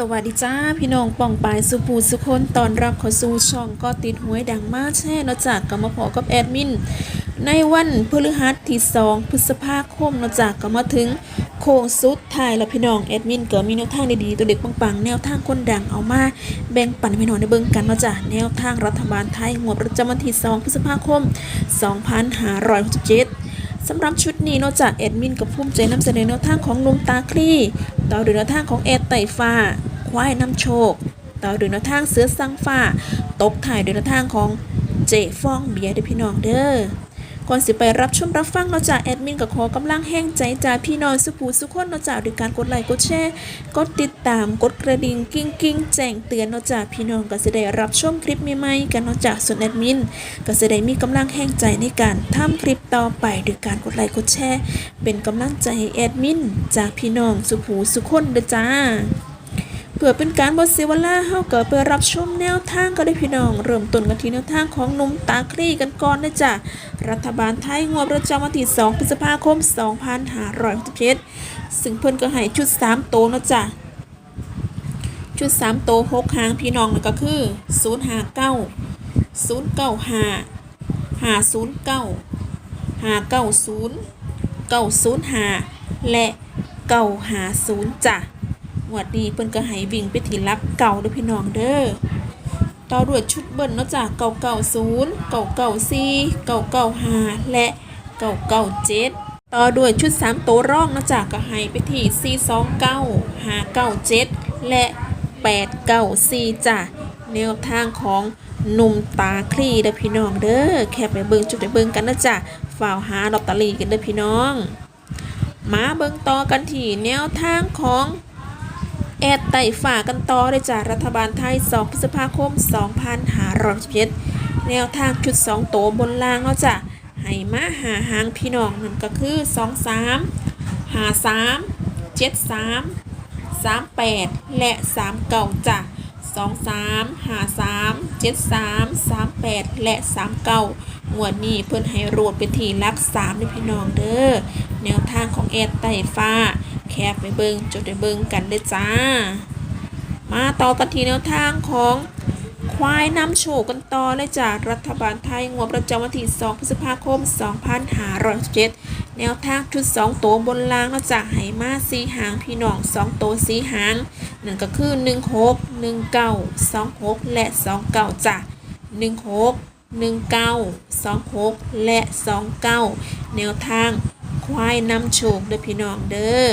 สวัสดีจ้าพี่น้องป่องปายสุภูสุคนตอนรับเข้าสู่ช่องก็ติดหวยดังมากแช่เนาะจากกรรมาพอกับแอดมิน ในวันพฤหัสที่ 2 พฤษภาคมเนาะจากก็มาถึงโค้งสุดท้ายแล้วพี่น้องแอดมินก็มีแนวทางดีๆตัวเด็กปังๆแนวทางคนดังเอามาแบ่งปันพี่น้องได้เบิ่งกันเนาะจ้ะแนวทางรัฐบาลไทยงวดประจำวันที่ 2 พฤษภาคม 2567 สำหรับชุดนี้นอกจากเอดมินกับภูมิใจนำเสนอแนวทางของลุงตาคลี่ต่อด้วยแนวทางของเอดไต่ฟ้า ควายนำโชค ต่อด้วยแนวทางเสือสังฟ้า ตกถ่ายด้วยแนวทางของเจฟองเบียร์ด้อพี่น้องเด้อ ก่อนสิไปรับชมรับฟังเราจากแอดมินกับขอกำลังแห้งใจจากพี่น้องสุภูสุขคนเราจากด้วยการกดไลค์กดแชร์กดติดตามกดกระดิ่งกิ้งกิ้งแจ้งเตือนเราจากพี่น้องก็จะได้รับชมคลิปใหม่ๆกันเราจากส่วนแอดมินก็จะได้มีกำลังแห้งใจในการทำคลิปต่อไปด้วยการกดไลค์กดแชร์เป็นกำลังใจให้แอดมินจากพี่น้องสุภูสุขคนเด้อจ้าเพื่อเป็นการบดเสวลาเฮาเก็ไปรับชมแนวทางก็ได้พี่น้อง เริ่มต้นกันที่แนวทางของหนุ่มตาคลี่กันก่อนนะจ๊ะ รัฐบาลไทยงวดประจำวันที่ 2 พฤษภาคม 2567ซึ่งเพิ่นก็ให้ชุด 3 โตนะจ๊ะ ชุด 3 โต6หางพี่น้องนั่นก็คือ 059 095 509 590 905 และ 950จ้ะงวดนี้เพิ่นก็ให้วิ่งไปที่รับเก่าเด้อพี่น้องเด้อ ต่อด้วยชุดเบิ้ลเนาะจ้ะเก่าเก่าศูนย์เก่าเก่าสี่เก่าเก่าห้าและเก่าเก่าเจ็ดต่อด้วยชุดสามตัวร่องเนาะจ้ะก็ให้ไปที่สี่สองเก้าห้าเก้าเจ็ดและแปดเก้าสี่จ้ะแนวทางของหนุ่มตาคลีเด้อพี่น้องเด้อแค่ไปเบิ่งจุดไปเบิ่งกันนะจ้ะฝ่าวหาลอตเตอรี่กันเด้อพี่น้อง มาเบิ่งต่อกันที่แนวทางของ แอดไต่ฝ่ากันต่อเลยจากรัฐบาลไทย 2 พฤษภาคม 2567แนวทางชุด 2 โตบนล่างเนาะจ้ะให้มาหาหางพี่น้องนั่นก็คือ 2 3 5 3 7 3 3 8 และ 3 9จ้ะ2 3 5 3 7 3 3 8 และ 3 9งวดนี้เพิ่นให้โรดเป็นทีรัก3ด้วยพี่น้องเด้อแนวทางของแอดไต่ฟ้า แคบไปเบิงจดไปเบิงกันเลยจ้า มาต่อกันทีแนวทางของควายนำโชคกันต่อเลยจากรัฐบาลไทยงวดประจำวันที่ 2 พฤษภาคม 2567 แนวทางชุด2โตวบนล่างเราจากไหมาสีหางพี่น้อง2โตวสีหางนั่นก็คือ 16 19 26 และ 29จ้ะ16 19 26 และ 29 แนวทาง ควายนำโชคเด้อพี่น้องเด้อ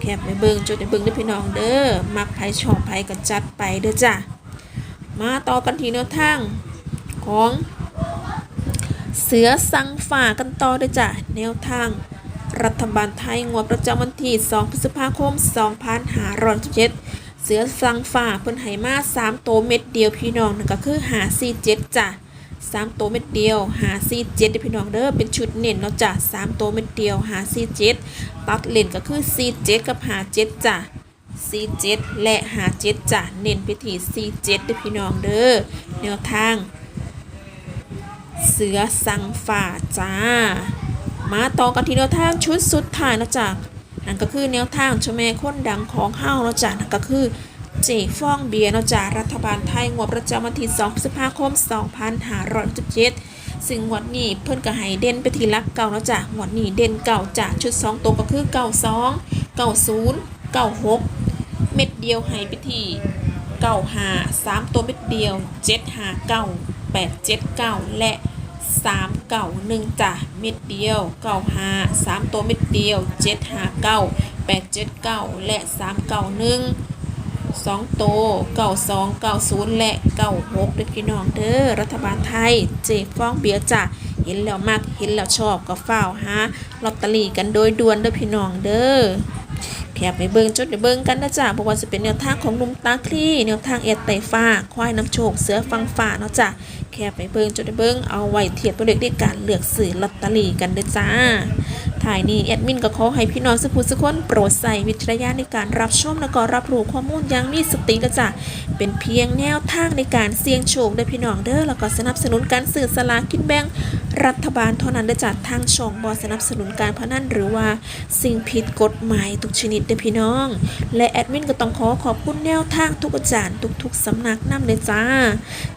แคบไปเบิ่งจดไปเบิ่งเด้อพี่น้องเด้อมักไผชอบไผก็จัดไปเด้อจ้ะมาต่อกันที่แนวทางของเสือสังฝ่ากันต่อเด้อจ้ะแนวทางรัฐบาลไทยงวดประจำวันที่ 2 พฤษภาคม 2567เสือสังฝ่าเพิ่นให้มา3โตวเม็ดเดียวพี่น้องนั่นก็คือ547จ้ะ สามตัวเม็ดเดียวหาซีเจ็ดพี่น้องเด้อเป็นชุดเน้นเนาะจ้ะสามตัวเม็ดเดียวหาซีเจ็ดตัดเลนก็คือซีเจ็ดกับหาเจ็ดจ้ะซีเจ็ดและหาเจ็ดจ้ะเน้นไปที่ซีเจ็ดด้อพี่น้องเด้อแนวทาง เสือสังฝ่าจ้า มาต่อกันที่แนวทางชุดสุดท้ายเนาะจ้ะนั่นก็คือแนวทางชแม่คนดังของเฮาเนาะจ้ะนั่นก็คือ เจฟองเบียร์นาะจากรัฐบาลไทยงวดประจำวันที่2พฤษภาคม 2567ซึ่งงวดนี้เพิ่นก็ให้เด่นไปทีลักเก่าเนาะจ้ะงวดนี้เด่นเก่าจากชุด 2 ตัวก็คือ 92 90 96 เม็ดเดียวให้ไปที่95 3 ตัวเม็ดเดียว 759 879 และ 391จ้ะเม็ดเดียว 95 3 ตัวเม็ดเดียว 759 879 และ 391 สองโตเก้าสองเก้าศูนย์และเก้าหกเด้อพี่น้องเด้อรัฐบาลไทยเจฟ้องเบียร์จ้ะเห็นแล้วมักเห็นแล้วชอบก็เฝ้าวหาลอตเตอรี่กันโดยด่วนเด้อพี่น้องเด้อแคบไปเบิ่งจดไปเบิ่งกันนะจ้ะเพราะว่าจะเป็นแนวทางของหนุ่มตาคลี่แนวทางเอ็ดไตฟ้า ควายน้ำโชคเสือฟังฟ้าเนาะจ้ะแคบไปเบิ่งจดไปเบิ่งเอาไว้เทียบตัวเลขในการเลือกซื้อลอตเตอรี่กันเด้อจ้า ถ่ายนี้แอดมินก็ขอให้พี่น้องสุภูสุคนโปรดใส่วิจารณญาณในการรับชมและก็รับรู้ข้อมูลอย่างมีสติและจ้ะเป็นเพียงแนวทางในการเสี่ยงโชคเด้อพี่น้องเด้อแล้วก็สนับสนุนการซื้อสลากกินแบ่งรัฐบาลเท่านั้นเด้อจ้ะทางช่องบอสนับสนุนการพนันหรือว่าสิ่งผิดกฎหมายทุกชนิดเด้อพี่น้อง และแอดมินก็ต้องขอขอบคุณแนวทางทุกอาจารย์ทุกๆสำนักนำเลยจ้า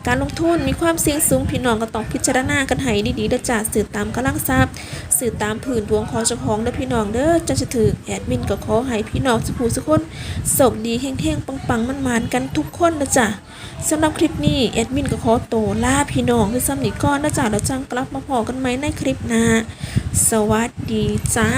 การลงทุนมีความเสี่ยงสูงพี่น้องก็ต้องพิจารณากันให้ดีๆเด้อจ้าสื่อตามกำลังทรัพย์สื่อตามผืนดวงของเจ้าของเด้อพี่น้องเด้อจะจะถือแอดมินก็ขอให้พี่น้องสุภูสุกคนโชคดีเฮงๆปังๆมันมันกันทุกคนนะจ๊ะสำหรับคลิปนี้แอดมินก็ขอโตลาพี่น้องด้วยซ้ำอีกก้อนนะจ๊ะแล้วจังกลับมาพอกันไหมในคลิปหน้าสวัสดีจ้า